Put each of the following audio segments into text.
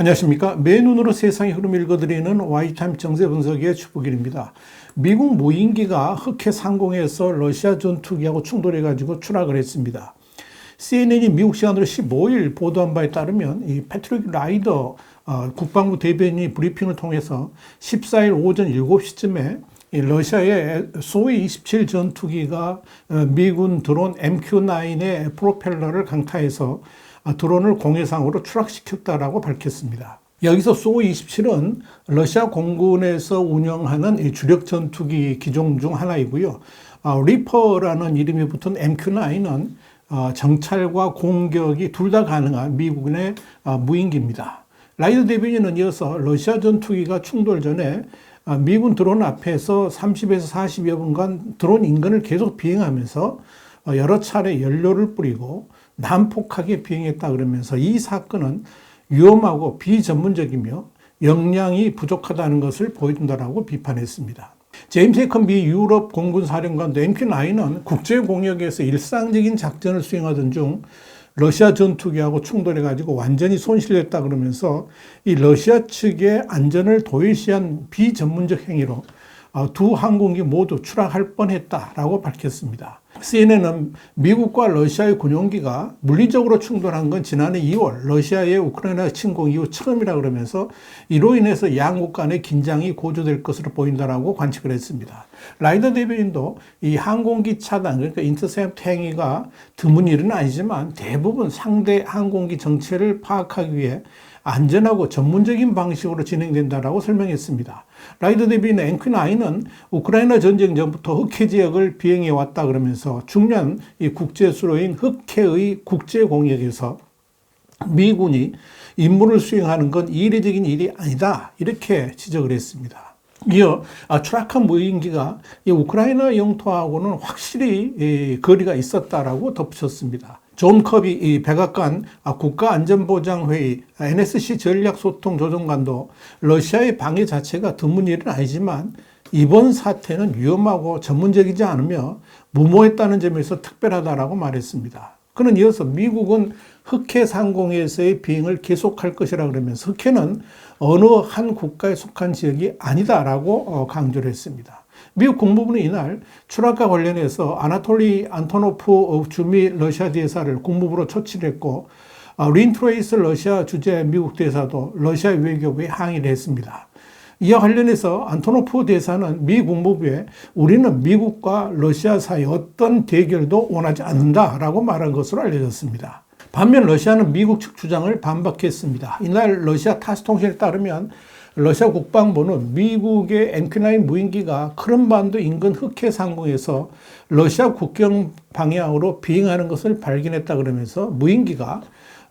안녕하십니까. 맨눈으로 세상의 흐름 읽어드리는 와이타임 정세 분석의 추부길입니다. 미국 무인기가 흑해 상공에서 러시아 전투기하고 충돌해가지고 추락을 했습니다. CNN이 미국 시간으로 15일 보도한 바에 따르면 이 패트릭 라이더 어, 국방부 대변인이 브리핑을 통해서 14일 오전 7시쯤에 이 러시아의 소위 27 전투기가 어, 미군 드론 MQ-9의 프로펠러를 강타해서 아, 드론을 공해상으로 추락시켰다라고 밝혔습니다. 여기서 소27은 러시아 공군에서 운영하는 이 주력 전투기 기종 중 하나이고요. 아, 리퍼라는 이름이 붙은 MQ-9은 아, 정찰과 공격이 둘 다 가능한 미국의 무인기입니다. 라이드 대변인은 이어서 러시아 전투기가 충돌 전에 미군 드론 앞에서 30에서 40여 분간 드론 인근을 계속 비행하면서 어, 여러 차례 연료를 뿌리고 난폭하게 비행했다 그러면서 이 사건은 위험하고 비전문적이며 역량이 부족하다는 것을 보여준다라고 비판했습니다. 제임스 해컨 미 유럽 공군 사령관도 MQ-9은 국제 공역에서 일상적인 작전을 수행하던 중 러시아 전투기하고 충돌해가지고 완전히 손실했다 그러면서 이 러시아 측의 안전을 도외시한 비전문적 행위로 어, 두 항공기 모두 추락할 뻔했다라고 밝혔습니다. CNN은 미국과 러시아의 군용기가 물리적으로 충돌한 건 지난해 2월 러시아의 우크라이나 침공 이후 처음이라 그러면서 이로 인해서 양국 간의 긴장이 고조될 것으로 보인다라고 관측을 했습니다. 라이더 대변인도 이 항공기 차단 그러니까 인터셉트 행위가 드문 일은 아니지만 대부분 상대 항공기 정체를 파악하기 위해 안전하고 전문적인 방식으로 진행된다라고 설명했습니다. 라이더 대비는 앵크나인은 우크라이나 전쟁 전부터 흑해 지역을 비행해 왔다 그러면서 중요한 이 국제 수로인 흑해의 국제 공역에서 미군이 임무를 수행하는 건 이례적인 일이 아니다 이렇게 지적을 했습니다. 이어 아, 추락한 무인기가 우크라이나 영토하고는 확실히 거리가 있었다라고 덧붙였습니다. 존 커비 이 백악관 아, 국가안전보장회의 NSC 전략소통 조정관도 러시아의 방해 자체가 드문 일은 아니지만 이번 사태는 위험하고 전문적이지 않으며 무모했다는 점에서 특별하다라고 말했습니다. 그는 이어서 미국은 흑해 상공에서의 비행을 계속할 것이라 그러면서 흑해는 어느 한 국가에 속한 지역이 아니다라고 어, 강조를 했습니다. 미국 국무부는 이날 추락과 관련해서 아나톨리 안토노프 주미 러시아 대사를 국무부로 초치를 했고 아, 린트레이스 러시아 주재 미국 대사도 러시아 외교부에 항의를 했습니다. 이와 관련해서 안토노프 대사는 미 국무부에 우리는 미국과 러시아 사이 어떤 대결도 원하지 않는다라고 말한 것으로 알려졌습니다. 반면 러시아는 미국 측 주장을 반박했습니다. 이날 러시아 타스 통신에 따르면 러시아 국방부는 미국의 MQ-9 무인기가 크림반도 인근 흑해 상공에서 러시아 국경 방향으로 비행하는 것을 발견했다 그러면서 무인기가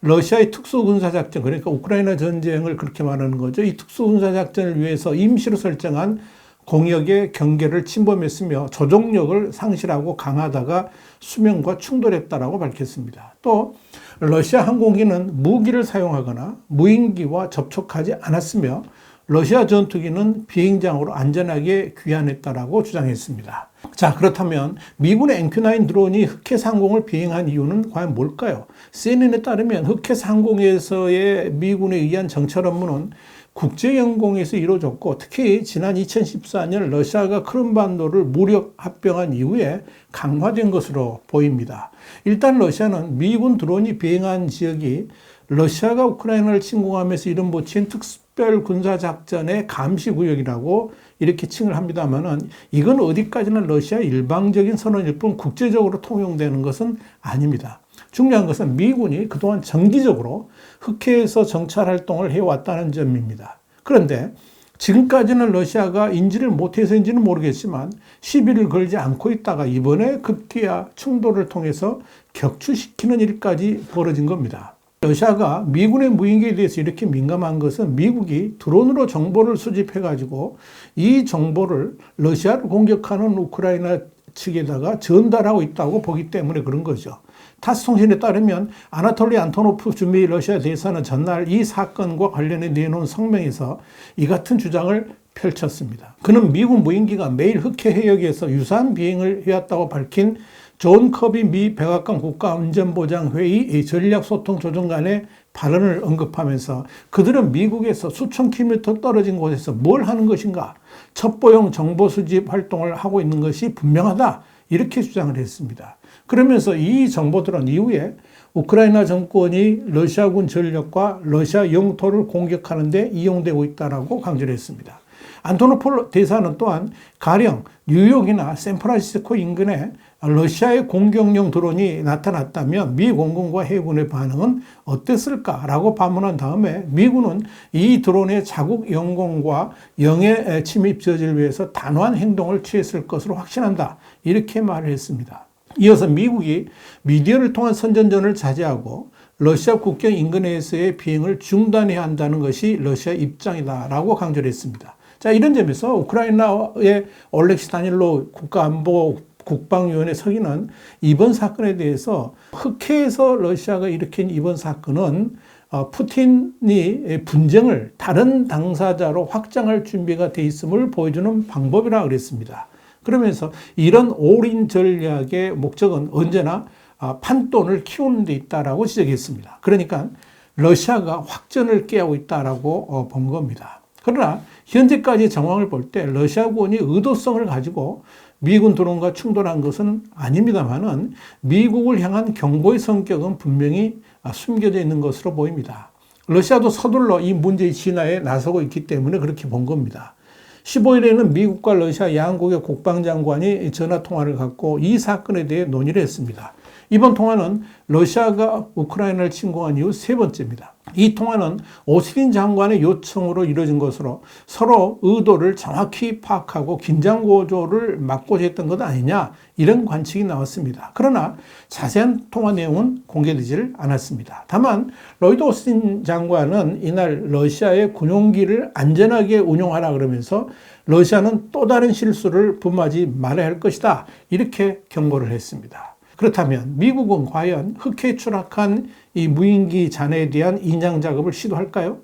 러시아의 특수군사작전, 그러니까 우크라이나 전쟁을 그렇게 말하는 거죠. 이 특수군사작전을 위해서 임시로 설정한 공역의 경계를 침범했으며 조종력을 상실하고 강하다가 수면과 충돌했다라고 밝혔습니다. 또 러시아 항공기는 무기를 사용하거나 무인기와 접촉하지 않았으며 러시아 전투기는 비행장으로 안전하게 귀환했다라고 주장했습니다. 자, 그렇다면 미군의 MQ-9 드론이 흑해 상공을 비행한 이유는 과연 뭘까요? CNN에 따르면 흑해 상공에서의 미군에 의한 정찰 업무는 국제영공에서 이루어졌고 특히 지난 2014년 러시아가 크림반도를 무력 합병한 이후에 강화된 것으로 보입니다. 일단 러시아는 미군 드론이 비행한 지역이 러시아가 우크라이나를 침공하면서 이름 붙인 특별 군사 작전의 감시 구역이라고 이렇게 칭을 합니다만은 이건 어디까지나 러시아 일방적인 선언일 뿐 국제적으로 통용되는 것은 아닙니다. 중요한 것은 미군이 그동안 정기적으로 흑해에서 정찰 활동을 해왔다는 점입니다. 그런데 지금까지는 러시아가 인지를 못해서인지는 모르겠지만 시비를 걸지 않고 있다가 이번에 급기야 충돌을 통해서 격추시키는 일까지 벌어진 겁니다. 러시아가 미군의 무인기에 대해서 이렇게 민감한 것은 미국이 드론으로 정보를 수집해가지고 이 정보를 러시아를 공격하는 우크라이나 측에다가 전달하고 있다고 보기 때문에 그런 거죠. 타스 통신에 따르면 아나톨리 안토노프 주미 러시아 대사는 전날 이 사건과 관련해 내놓은 성명에서 이 같은 주장을 펼쳤습니다. 그는 미국 무인기가 매일 흑해 해역에서 유사한 비행을 해왔다고 밝힌 존 커비 미 백악관 국가안전보장회의 전략소통조정관의 발언을 언급하면서 그들은 미국에서 수천 킬로미터 떨어진 곳에서 뭘 하는 것인가 첩보용 정보 수집 활동을 하고 있는 것이 분명하다 이렇게 주장을 했습니다. 그러면서 이 정보들은 이후에 우크라이나 정권이 러시아군 전력과 러시아 영토를 공격하는 데 이용되고 있다라고 강조를 했습니다. 안토노폴 대사는 또한 가령 뉴욕이나 샌프란시스코 인근에 러시아의 공격용 드론이 나타났다면 미 공군과 해군의 반응은 어땠을까라고 반문한 다음에 미군은 이 드론의 자국 영공과 영해 침입 저지를 위해서 단호한 행동을 취했을 것으로 확신한다. 이렇게 말을 했습니다. 이어서 미국이 미디어를 통한 선전전을 자제하고 러시아 국경 인근에서의 비행을 중단해야 한다는 것이 러시아 입장이다라고 강조를 했습니다. 자, 이런 점에서 우크라이나의 올렉시 다닐로 국가안보 국방위원회 서기는 이번 사건에 대해서 흑해에서 러시아가 일으킨 이번 사건은 어, 푸틴이 분쟁을 다른 당사자로 확장할 준비가 돼 있음을 보여주는 방법이라 그랬습니다. 그러면서 이런 올인 전략의 목적은 언제나 아, 판돈을 키우는 데 있다라고 지적했습니다. 그러니까 러시아가 확전을 깨하고 있다라고 어, 본 겁니다. 그러나 현재까지 정황을 볼 때 러시아군이 의도성을 가지고 미군 드론과 충돌한 것은 아닙니다만은 미국을 향한 경고의 성격은 분명히 아, 숨겨져 있는 것으로 보입니다. 러시아도 서둘러 이 문제의 진화에 나서고 있기 때문에 그렇게 본 겁니다. 15일에는 미국과 러시아 양국의 국방장관이 전화 통화를 갖고 이 사건에 대해 논의를 했습니다. 이번 통화는 러시아가 우크라이나를 침공한 이후 세 번째입니다. 이 통화는 오스틴 장관의 요청으로 이루어진 것으로 서로 의도를 정확히 파악하고 긴장 고조를 막고자 했던 것 아니냐 이런 관측이 나왔습니다. 그러나 자세한 통화 내용은 공개되지를 않았습니다. 다만 로이드 오스틴 장관은 이날 러시아의 군용기를 안전하게 운용하라 그러면서 러시아는 또 다른 실수를 범하지 말아야 할 것이다 이렇게 경고를 했습니다. 그렇다면 미국은 과연 흑해 추락한 이 무인기 잔해에 대한 인양 작업을 시도할까요?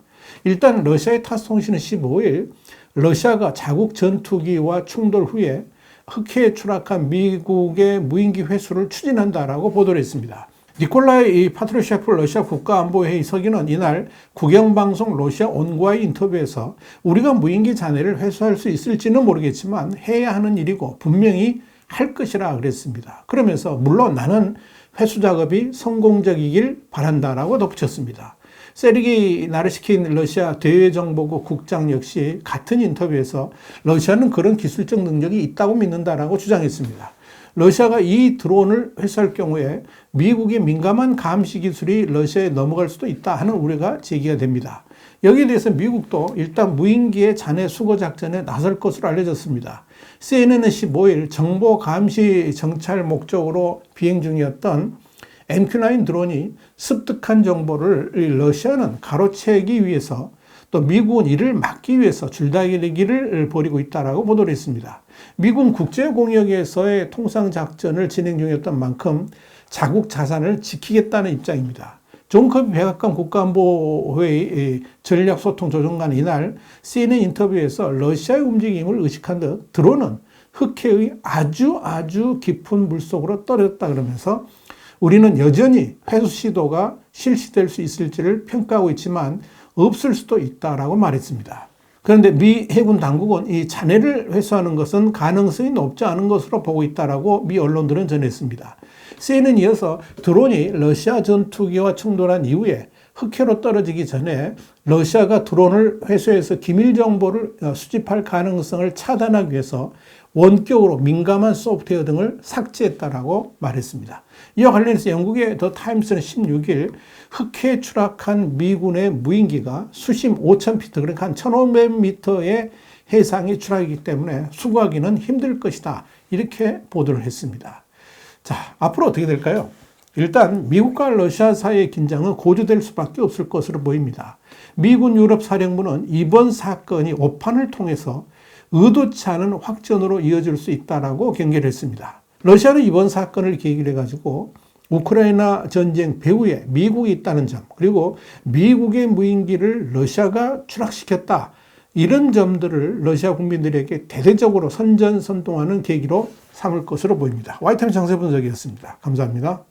일단 러시아의 타스 통신은 15일 러시아가 자국 전투기와 충돌 후에 흑해에 추락한 미국의 무인기 회수를 추진한다라고 보도를 했습니다. 니콜라이 파트로셰프 러시아 국가안보회의 서기는 이날 국영방송 러시아 온과의 인터뷰에서 우리가 무인기 잔해를 회수할 수 있을지는 모르겠지만 해야 하는 일이고 분명히 할 것이라 그랬습니다. 그러면서 물론 나는 회수 작업이 성공적이길 바란다라고 덧붙였습니다. 세르기 나르시킨 러시아 대외정보국 국장 역시 같은 인터뷰에서 러시아는 그런 기술적 능력이 있다고 믿는다라고 주장했습니다. 러시아가 이 드론을 회수할 경우에 미국의 민감한 감시 기술이 러시아에 넘어갈 수도 있다 하는 우려가 제기가 됩니다. 여기에 대해서 미국도 일단 무인기의 잔해 수거 작전에 나설 것으로 알려졌습니다. CNN은 15일 정보 감시 정찰 목적으로 비행 중이었던 MQ-9 드론이 습득한 정보를 러시아는 가로채기 위해서 또 미국은 이를 막기 위해서 줄다리기를 벌이고 있다라고 보도를 했습니다. 미국 국제공역에서의 통상작전을 진행 중이었던 만큼 자국 자산을 지키겠다는 입장입니다. 존 커비 백악관 국가안보회의 전략소통조정관 이날 CNN 인터뷰에서 러시아의 움직임을 의식한 듯 드론은 흑해의 아주 아주 깊은 물속으로 떨어졌다 그러면서 우리는 여전히 회수 시도가 실시될 수 있을지를 평가하고 있지만 없을 수도 있다라고 말했습니다. 그런데 미 해군 당국은 이 잔해를 회수하는 것은 가능성이 높지 않은 것으로 보고 있다라고 미 언론들은 전했습니다. CNN 이어서 드론이 러시아 전투기와 충돌한 이후에 흑해로 떨어지기 전에 러시아가 드론을 회수해서 기밀 정보를 어, 수집할 가능성을 차단하기 위해서 원격으로 민감한 소프트웨어 등을 삭제했다라고 말했습니다. 이와 관련해서 영국의 더 타임스는 16일 흑해에 추락한 미군의 무인기가 수심 5,000피트, 그러니까 한 1,500m의 해상에 추락이기 때문에 수거하기는 힘들 것이다. 이렇게 보도를 했습니다. 자, 앞으로 어떻게 될까요? 일단 미국과 러시아 사이의 긴장은 고조될 수밖에 없을 것으로 보입니다. 미군 유럽 사령부는 이번 사건이 오판을 통해서 의도치 않은 확전으로 이어질 수 있다라고 경계를 했습니다. 러시아는 이번 사건을 계기로 해가지고 우크라이나 전쟁 배후에 미국이 있다는 점, 그리고 미국의 무인기를 러시아가 추락시켰다. 이런 점들을 러시아 국민들에게 대대적으로 선전선동하는 계기로 삼을 것으로 보입니다. 와이타임 장세 분석이었습니다. 감사합니다.